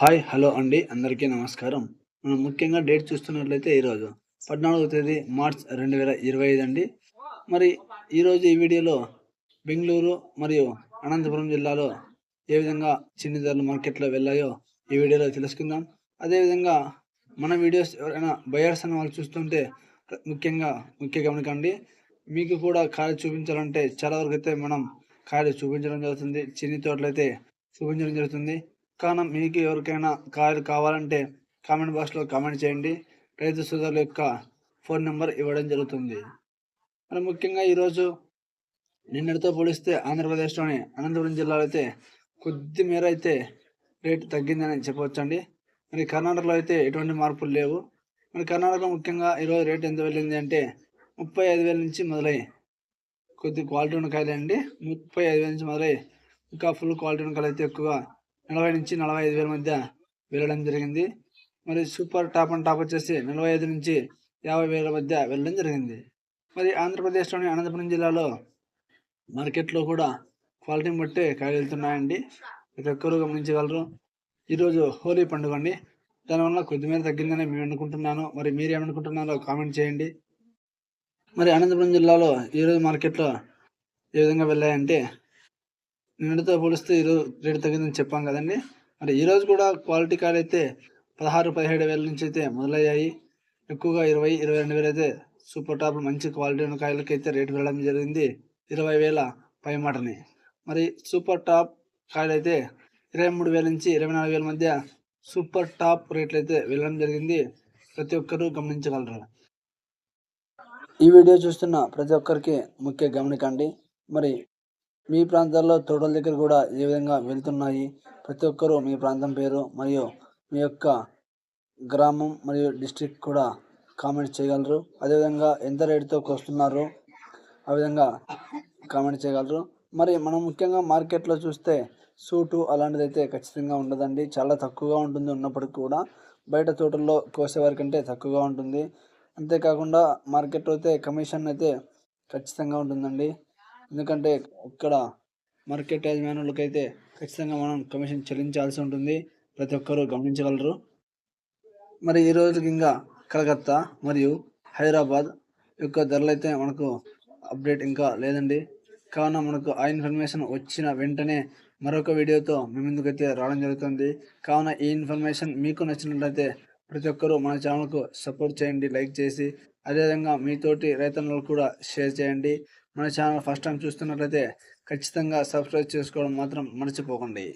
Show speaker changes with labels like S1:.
S1: Hi hello అండి. అందరికీ నమస్కారం. మనం ముఖ్యంగా డేట్ చూస్తున్నట్లయితే ఈరోజు పద్నాలుగో తేదీ మార్చ్ రెండు వేల ఇరవై ఐదు అండి. మరి ఈరోజు ఈ వీడియోలో బెంగళూరు మరియు అనంతపురం జిల్లాలో ఏ విధంగా చిన్ని ధరలు మార్కెట్లో వెళ్ళాయో ఈ వీడియోలో తెలుసుకుందాం. అదేవిధంగా మన వీడియోస్ ఎవరైనా బయర్స్ అనే వాళ్ళు చూస్తుంటే ముఖ్యంగా ముఖ్య గమనికండి మీకు కూడా కాయలు చూపించాలంటే చాలా వరకు అయితే మనం కాయలు చూపించడం జరుగుతుంది. చిన్ని తోటలైతే చూపించడం జరుగుతుంది. కానీ మీకు ఎవరికైనా కాయలు కావాలంటే కామెంట్ బాక్స్లో కామెంట్ చేయండి. రైతు సోదరుల యొక్క ఫోన్ నెంబర్ ఇవ్వడం జరుగుతుంది. మరి ముఖ్యంగా ఈరోజు నిన్నటితో పోలిస్తే ఆంధ్రప్రదేశ్లోని అనంతపురం జిల్లాలో అయితే కొద్ది మేర అయితే రేటు తగ్గిందని చెప్పవచ్చండి. మరి కర్ణాటకలో అయితే ఎటువంటి మార్పులు లేవు. మరి కర్ణాటకలో ముఖ్యంగా ఈరోజు రేటు ఎంత వెళ్ళింది అంటే ముప్పై ఐదు వేల నుంచి మొదలై కొద్ది క్వాలిటీ ఉన్న కాయలు అండి ముప్పై ఐదు వేల నుంచి మొదలై ఇంకా ఫుల్ క్వాలిటీ ఉన్న కాయలు అయితే ఎక్కువగా నలభై నుంచి నలభై ఐదు వేల మధ్య వెళ్ళడం జరిగింది. మరి సూపర్ టాప్ అండ్ టాప్ వచ్చేసి నలభై ఐదు నుంచి యాభై వేల మధ్య వెళ్ళడం జరిగింది. మరి ఆంధ్రప్రదేశ్లోని అనంతపురం జిల్లాలో మార్కెట్లో కూడా క్వాలిటీని బట్టి కాయలు వెళ్తున్నాయండి ప్రతి ఒక్కరూ గమనించగలరు. ఈరోజు హోలీ పండుగ అండి. దానివల్ల కొద్దిమేర తగ్గిందని మేము అనుకుంటున్నాను. మరి మీరు ఏమనుకుంటున్నారో కామెంట్ చేయండి. మరి అనంతపురం జిల్లాలో ఈరోజు మార్కెట్లో ఏ విధంగా వెళ్ళాయంటే నిన్నటితో పోలిస్తే ఈరోజు రేటు తగ్గిందని చెప్పాం కదండి. మరి ఈరోజు కూడా క్వాలిటీ కాయలు అయితే పదహారు పదిహేడు వేల నుంచి అయితే మొదలయ్యాయి. ఎక్కువగా ఇరవై ఇరవై రెండు వేలు అయితే సూపర్ టాప్ మంచి క్వాలిటీ ఉన్న కాయలకి అయితే రేటు వెళ్ళడం జరిగింది. ఇరవై వేల పై మాటని. మరి సూపర్ టాప్ కాయలు అయితే ఇరవై మూడు వేల నుంచి ఇరవై నాలుగు వేల మధ్య సూపర్ టాప్ రేట్లు అయితే వెళ్ళడం జరిగింది. ప్రతి ఒక్కరూ గమనించగలరు. ఈ వీడియో చూస్తున్న ప్రతి ఒక్కరికి ముఖ్య గమనికండి మరి మీ ప్రాంతాల్లో తోటల దగ్గర కూడా ఏ విధంగా వెళ్తున్నాయి? ప్రతి ఒక్కరూ మీ ప్రాంతం పేరు మరియు మీ యొక్క గ్రామం మరియు డిస్ట్రిక్ట్ కూడా కామెంట్ చేయగలరు. అదేవిధంగా ఎంత రేటుతో కొస్తున్నారు ఆ విధంగా కామెంట్ చేయగలరు. మరి మనం ముఖ్యంగా మార్కెట్లో చూస్తే సూటు అలాంటిది అయితే ఖచ్చితంగా ఉండదండి. చాలా తక్కువగా ఉంటుంది ఉన్నప్పటికీ కూడా. బయట తోటల్లో కోసేవారి కంటే తక్కువగా ఉంటుంది. అంతేకాకుండా మార్కెట్లో అయితే కమిషన్ అయితే ఖచ్చితంగా ఉంటుందండి. ఎందుకంటే ఇక్కడ మార్కెట్ యజమానులకైతే అయితే ఖచ్చితంగా మనం కమిషన్ చెల్లించాల్సి ఉంటుంది. ప్రతి ఒక్కరూ గమనించగలరు. మరి ఈ రోజుకి ఇంకా కలకత్తా మరియు హైదరాబాద్ యొక్క ధరలు అయితే మనకు అప్డేట్ ఇంకా లేదండి. కావున మనకు ఆ ఇన్ఫర్మేషన్ వచ్చిన వెంటనే మరొక వీడియోతో మీ ముందుకైతే రావడం జరుగుతుంది. కావున ఈ ఇన్ఫర్మేషన్ మీకు నచ్చినట్లయితే ప్రతి ఒక్కరూ మన ఛానల్కు సపోర్ట్ చేయండి లైక్ చేసి అదేవిధంగా మీతోటి రైతన్నలు కూడా షేర్ చేయండి. మన ఛానల్ ఫస్ట్ టైం చూస్తున్నట్లయితే ఖచ్చితంగా సబ్స్క్రైబ్ చేసుకోవడం మాత్రం మర్చిపోకండి.